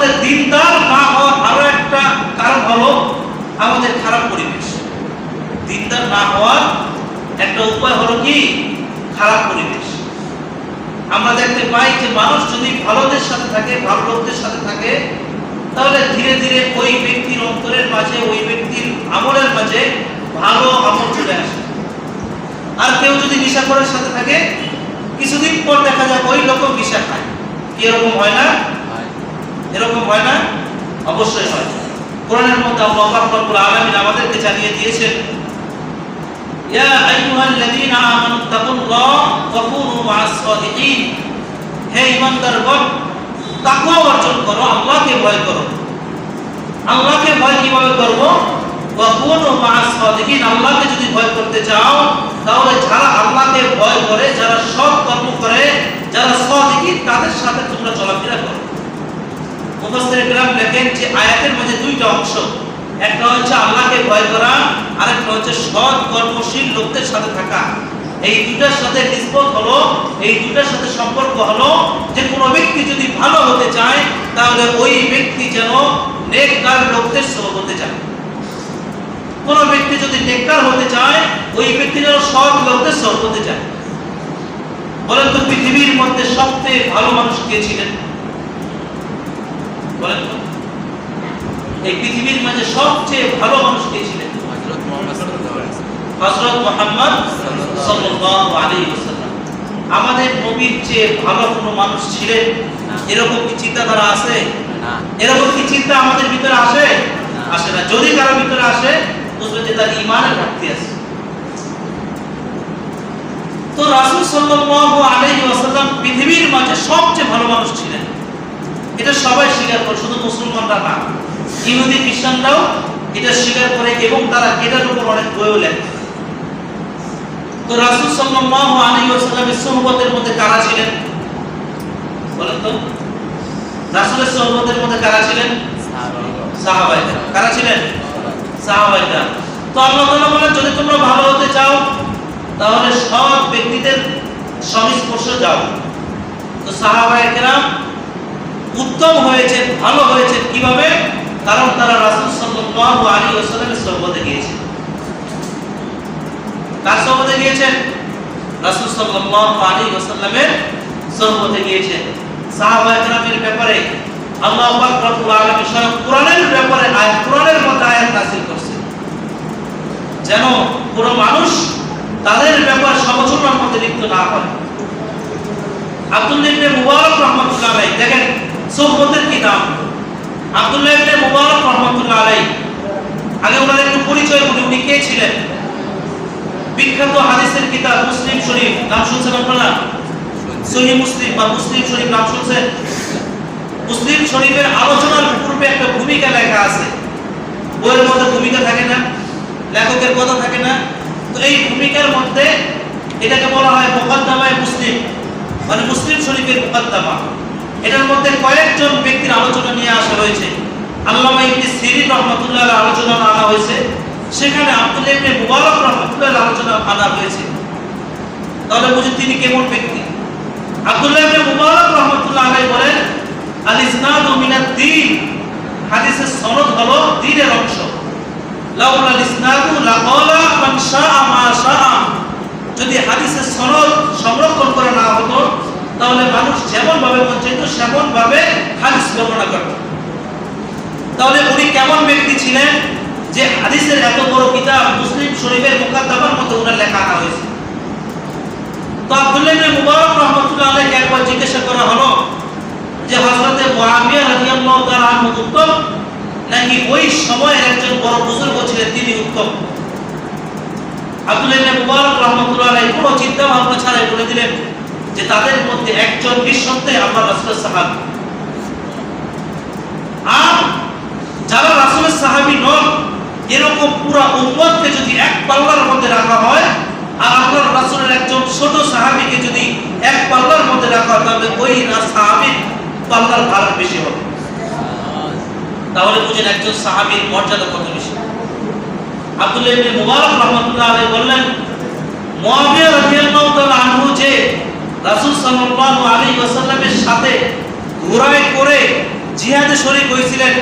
আমাদের দিনদার না হওয়ার আরও একটা কারণ হলো আমাদের খারাপ পরিবেশ। দিনদার না হওয়ার একটা উপায় হলো কি? খারাপ পরিবেশ। আমরা দেখতে পাই যে মানুষ যদি ভালোদের সাথে থাকে, ভালো লোকদের সাথে থাকে, তাহলে ধীরে ধীরে ওই ব্যক্তির অন্তরের মাঝে, ওই ব্যক্তির আমলের মাঝে ভালো আমল চলে আসে। আর কেউ যদি নিশাখোরের সাথে থাকে, কিছুদিন পর দেখা যায় ওই লোক নিশা খায়। এরকম হয় না? এরকম হয় না? অবশ্যই হয়। কোরআনের মধ্যে আল্লাহ পাক রব্বুল আলামিন আমাদেরকে জানিয়ে দিয়েছেন, ইয়া আইয়ুহাল্লাযীনা আমানু তাকুল্লাহ ওয়া কুনু মা'আস সাদিকিন হে ঈমানদারগণ, তাকওয়া অর্জন করো, আল্লাহকে ভয় করো। আল্লাহকে ভয় কীভাবে করব? ওয়া কুনু মা'আস সাদিকিন আল্লাহকে যদি ভয় করতে চাও, তাহলে যারা আল্লাহকে ভয় করে, যারা সৎ কর্ম করে, যারা সাদিকিন তাদের সাথে তোমরা চলাফেরা করো। মুফাসসির کرام লেখেন যে আয়াতের মধ্যে দুইটা অংশ একটা হচ্ছে আল্লাহকে ভয় করা আরেকটা হচ্ছে সৎ কর্মশীল লোকদের সাথে থাকা এই দুটার সাথে নিসবত হলো এই দুটার সাথে সম্পর্ক হলো যে কোনো ব্যক্তি যদি ভালো হতে চায় তাহলে ওই ব্যক্তি যেন নেককার লোকদের সহগ হতে চায় কোন ব্যক্তি যদি নেককার হতে চায় ওই ব্যক্তি যেন সৎ লোকদের সহগ হতে চায় বলেন তো পৃথিবীর মধ্যে সবচেয়ে ভালো মানুষ কে ছিলেন বলেন এই পৃথিবীর মাঝে সবচেয়ে ভালো মানুষ কে ছিলেন? হযরত মুহাম্মদ সাল্লাল্লাহু আলাইহি ওয়াসাল্লাম। হযরত মুহাম্মদ সাল্লাল্লাহু আলাইহি ওয়াসাল্লাম। আমাদের নবীর চেয়ে ভালো কোনো মানুষ ছিলেন? এরকম কি চিন্তাধারা আছে? না। এরকম কি চিন্তা আমাদের ভিতরে আসে? আসে না। যদি কারও ভিতরে আসে বুঝবে যে তার ইমানের ঘাটতি আছে। তো রাসূল সাল্লাল্লাহু আলাইহি ওয়াসাল্লাম পৃথিবীর মাঝে সবচেয়ে ভালো মানুষ ছিলেন। এটা সবাই স্বীকার করে, শুধু মুসলমানরা না। ইহুদি, খ্রিস্টানরাও এটা স্বীকার করে এবং তারা এটার উপর অনেক বইও লেখে। তো রাসূল সাল্লাল্লাহু আলাইহি মধ্যে কারা ছিলেন? বলেন তো। রাসূলের সুহবতের মধ্যে কারা ছিলেন? কারা ছিলেন? তো আল্লাহ তাআলা বলেন, যদি তোমরা ভালো হতে চাও, তাহলে সব ব্যক্তিদের সংস্পর্শে যাও। তো সাহাবায়ে কেরাম উত্তম হয়েছে, ভালো হয়েছে, কীভাবে? কারণ তারা রাসূল সাল্লাল্লাহু সুহবতে গিয়েছে কার সুহবতে গিয়েছেন রাসূল সাল্লাল্লাহু সুহবতে গিয়েছেন কেরামের ব্যাপারে আল্লাহ স্বয়ং কোরআনের ব্যাপারে কোরআনের মধ্যে আয়াত যেন কোনো মানুষ তাদের ব্যাপার সমালোচনার মধ্যে লিপ্ত না হয়। আব্দুল্লাহ ইবনে মুবারক দেখেন সুহবতের কি নাম আব্দুল্লাহ ইবনে মুবারক রাহমাতুল্লাহ আলাইহি। আগে ওনার একটু পরিচয় বলি, উনি কে ছিলেন? বিখ্যাত হাদিসের কিতাব মুসলিম শরীফ, নাম শুনছেন আপনারা? সহিহ মুসলিম বা মুসলিম শরীফ নাম শুনছেন? মুসলিম শরীফের আলোচনার পূর্বে একটা ভূমিকা লেখা আছে। বইয়ের মধ্যে ভূমিকা থাকে না, লেখকের কথা থাকে না। তো এই ভূমিকার মধ্যে এটাকে বলা হয় মুকদ্দমায়ে মুসলিম। মানে মুসলিম শরীফের মুকদ্দমা। এটার মধ্যে কয়েকজন ব্যক্তির আলোচনা নিয়ে আসা হয়েছে। আল্লামা ইবনে সিরিন রহমাতুল্লাহ আলোচনা আনা হয়েছে। সেখানে আব্দুল্লাহ ইবনে মুবারক রহমাতুল্লাহ আলোচনা আনা হয়েছে। তাহলে বুঝি তিনি কেমন ব্যক্তি? আব্দুল্লাহ ইবনে মুবারক রহমাতুল্লাহ আলাইহি বলেন আল ইসনাদু মিনাদ দ্বীন হাদিসের সনদ হলো দ্বীনের অংশ। লাউলা আল ইসনাদু লাকালা মান শাআ মা শাআ। যদি হাদিসের সনদ সংরক্ষণ করা না হতো তাহলে মানুষ যেমন ভাবে চাইতো সেমন ভাবে হাদিস বর্ণনা করত তাহলে উনি কেমন ব্যক্তি ছিলেন যে হাদিসের এত বড় কিতাব মুসলিম শরীফের মুকাদ্দামার মধ্যে ওনার লেখা আনা হয়েছে? তো আব্দুল্লাহ মুবারক রাহমাতুল্লাহ আলাইহি একবার জিজ্ঞাসা করা হলো যে হযরতে মুআবিয়া রাদিয়াল্লাহু তাআলা আনহু উত্তম? নাকি ওই সময়ের একজন বড় বুজুর্গ ছিলেন তিনি উত্তম? আব্দুল্লাহ মুবারক রাহমাতুল্লাহ আলাইহি কোনো চিন্তা ভাবনা ছাড়াই বলে দিলেন যে তাদের মধ্যে একজন নিঃসন্দেহে আল্লাহ রাসূলের সাহাবী। আর যারা রাসূলের সাহাবী নন, এরকম পুরো উম্মতকে যদি এক পাল্লার মধ্যে রাখা হয়, আর আল্লাহর রাসূলের একজন ছোট সাহাবীকে যদি এক পাল্লার মধ্যে রাখা হয়, তাহলে ওই না সাহাবীর পাল্লার ভার বেশি হবে। তাহলে বুঝেন একজন সাহাবীর মর্যাদা কত বেশি। আব্দুল্লাহ ইবনে মুবারক রাহমাতুল্লাহ আলাইহি বললেন মুয়াবিয়া রাদিয়াল্লাহু তাআলা আনহু যে রাসূল সাল্লাল্লাহু আলাইহি ওয়াসাল্লামের সাথে ঘোড়ায় করে জিহাদে শরীক হয়েছিলেন।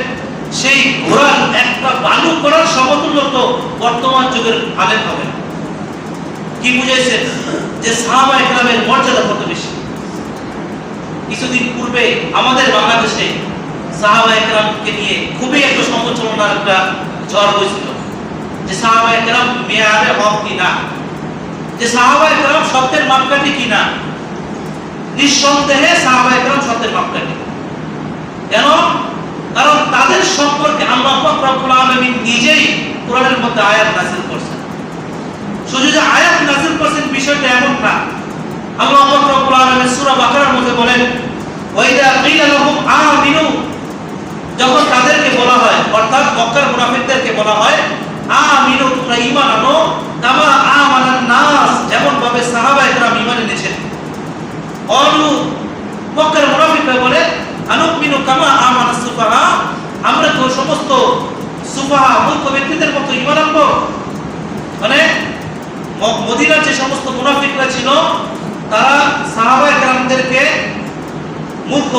সেই ঘোড়ার একটা বালু করার সমতুল্য তো বর্তমান যুগের আলেম হবে কি বুঝাইছেন? যে সাহাবা একরামের মর্যাদা কত বেশি? কিছুদিন পূর্বে আমাদের বাংলাদেশে সাহাবা একরামকে নিয়ে খুবই একটা সমালোচনার একটা ঝড় হয়েছিল যে সাহাবা একরাম মেয়ারে হক কিনা? যে সাহাবা একরাম সত্যের মাপকাঠি কিনা? নিঃসন্দেহে সাহাবা একরাম সত্যের মাপকাঠি কেন? কারণ তাদের সম্পর্কে আল্লাহ নিজেই কোরআনের মধ্যে আয়াত নাযিল করছেন। শুধু যে আয়াত নাযিল করছেন, বিষয়টা এমন না। আল্লাহ মধ্যে বলেন আমিনু। যখন তাদেরকে বলা হয়, অর্থাৎ বলা হয়, আমিনু যেমন ভাবে সাহাবায়ে কেরাম ঈমান এনেছেন। অলু মক্কার মুনাফিকরা বলে, আনুমিনু কামা আমানা সুফাহা? আমরা তো সমস্ত সুফাহা মূর্খ ব্যক্তিদের মতো ঈমান আনব। মানে মদিনার যে সমস্ত মুনাফিকরা ছিল, তারা সাহাবায়ে কেরামদেরকে মূর্খ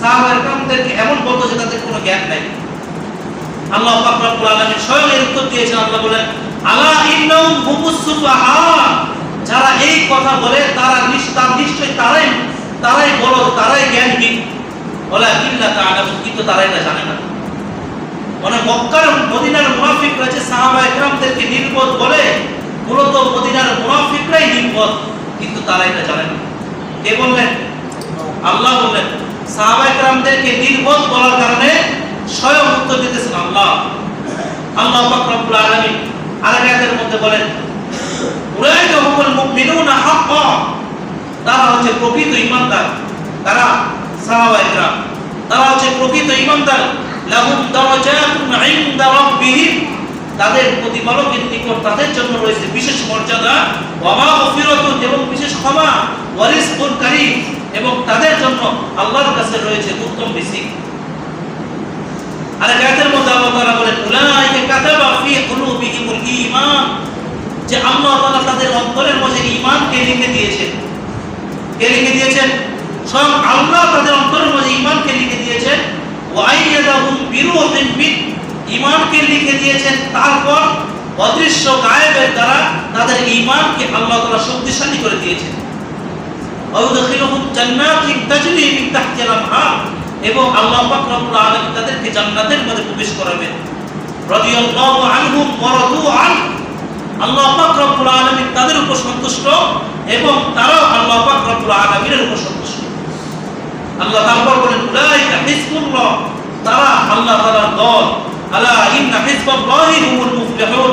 সাহাবায়ে কেরামদেরকে এমন বলতো যে তাদের কোনো জ্ঞান নাই। আল্লাহ পাক রব্বুল স্বয়ং এর উত্তর দিয়েছেন। আল্লাহ বলেন, আলা ইন্নাহুম হুমুস সুফাহা? যারা এই কথা বলে, তারা নিশ্চয় নিশ্চয় তারাই তারাই বলো তারাই জ্ঞান জ্ঞানহীন বলে কিল্লা তাআলামু কিন্তু তারাই এটা জানে না। মানে মক্কার মদিনার মুনাফিকরা যে সাহাবা একরামদেরকে নির্বোধ বলে, মূলত মদিনার মুনাফিকরাই নির্বোধ, কিন্তু তারাই এটা জানে না। কে বললেন? আল্লাহ বললেন, সাহাবা একরামদেরকে নির্বোধ বলার কারণে স্বয়ং উত্তর দিতেছেন আল্লাহ। আল্লাহ পাক রব্বুল আলামিন আয়াতের মধ্যে বলেন তারা হচ্ছে প্রকৃত ঈমানদার। তারা তারা হচ্ছে প্রকৃত ঈমানদার। লাহুম দারাজাতুন ইনদা রাব্বিহিম। তাদের প্রতিপালকের নিকট তাদের জন্য রয়েছে বিশেষ মর্যাদা। ওয়া মাগফিরাতুন এবং বিশেষ ক্ষমা। ওয়া রিজকুন কারীম। এবং তাদের জন্য আল্লাহর কাছে রয়েছে উত্তম রিজিক। আর আয়াতের মধ্যে আল্লাহ বলেন, উলাইকা কাতাবা ফি কুলুবিহিমুল যে আল্লাহ তাআলা তাদের অন্তরের মধ্যে ঈমানকে লিখে দিয়েছেন। কে লিখে দিয়েছেন? স্বয়ং আল্লাহ তাদের অন্তরের মধ্যে ঈমানকে লিখে দিয়েছেন। ওয়াইয়াদাহুম বিরুহিন মিন, ঈমানকে লিখে দিয়েছেন। তারপর অদৃশ্য গায়েবের দ্বারা তাদের ঈমানকে আল্লাহ তাআলা শক্তিশালী করে দিয়েছেন। ওয়াউদখিলুহুম জান্নাতিন তাজরি মিন তাহতিহাল আনহার এবং আল্লাহ পাক রব্বুল আলামিন তাদেরকে জান্নাতের মধ্যে প্রবেশ করাবেন। রাদিয়াল্লাহু আনহুম ওয়া রাদু আন আল্লাহ পাক রব্বুল তাদের উপর সন্তুষ্ট এবং তারাও আল্লাহ উপর সন্তুষ্ট। আল্লাহ তারপর বলেন, উলাইকা হিজবুল্লাহ। তারা আল্লাহ তাআলার দল। আলা ইন্না হুমুল মুফলিহুন।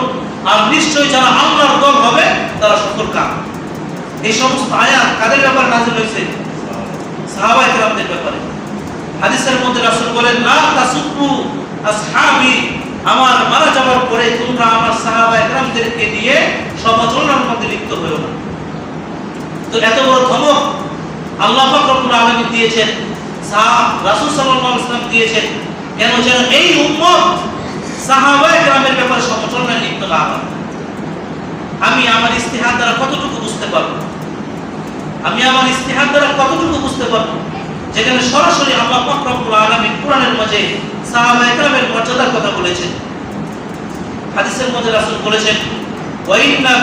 আর নিশ্চয় যারা আল্লাহর দল হবে, তারা সফলকাম এই সমস্ত আয়াত কাদের ব্যাপারে নাযিল হয়েছে? সাহাবা ব্যাপারে। হাদিসের মধ্যে রাসূল বলেন, লা তাসুব্বু আসহাবি। আমার মারা যাওয়ার পরে তোমরা আমার সাহাবা একরামদেরকে নিয়ে সমালোচনার মধ্যে লিপ্ত হয়েও না তো এত বড় ধমক আল্লাহ আলামিন দিয়েছেন দিয়েছেন, কেন যেন এই উম্মত সাহাবা একরামের ব্যাপারে লিপ্ত না হয়। আমি আমার ইস্তিহাদ দ্বারা কতটুকু বুঝতে পারব? আমি আমার ইস্তিহাদ দ্বারা কতটুকু বুঝতে যেখানে সরাসরি আল্লাহ পাক রব্বুল আলামিন কোরআনের মাঝে মর্যাদার কথা বলেছেন। হাদিসের মধ্যে রাসূল বলেছেন ওয়াইন্না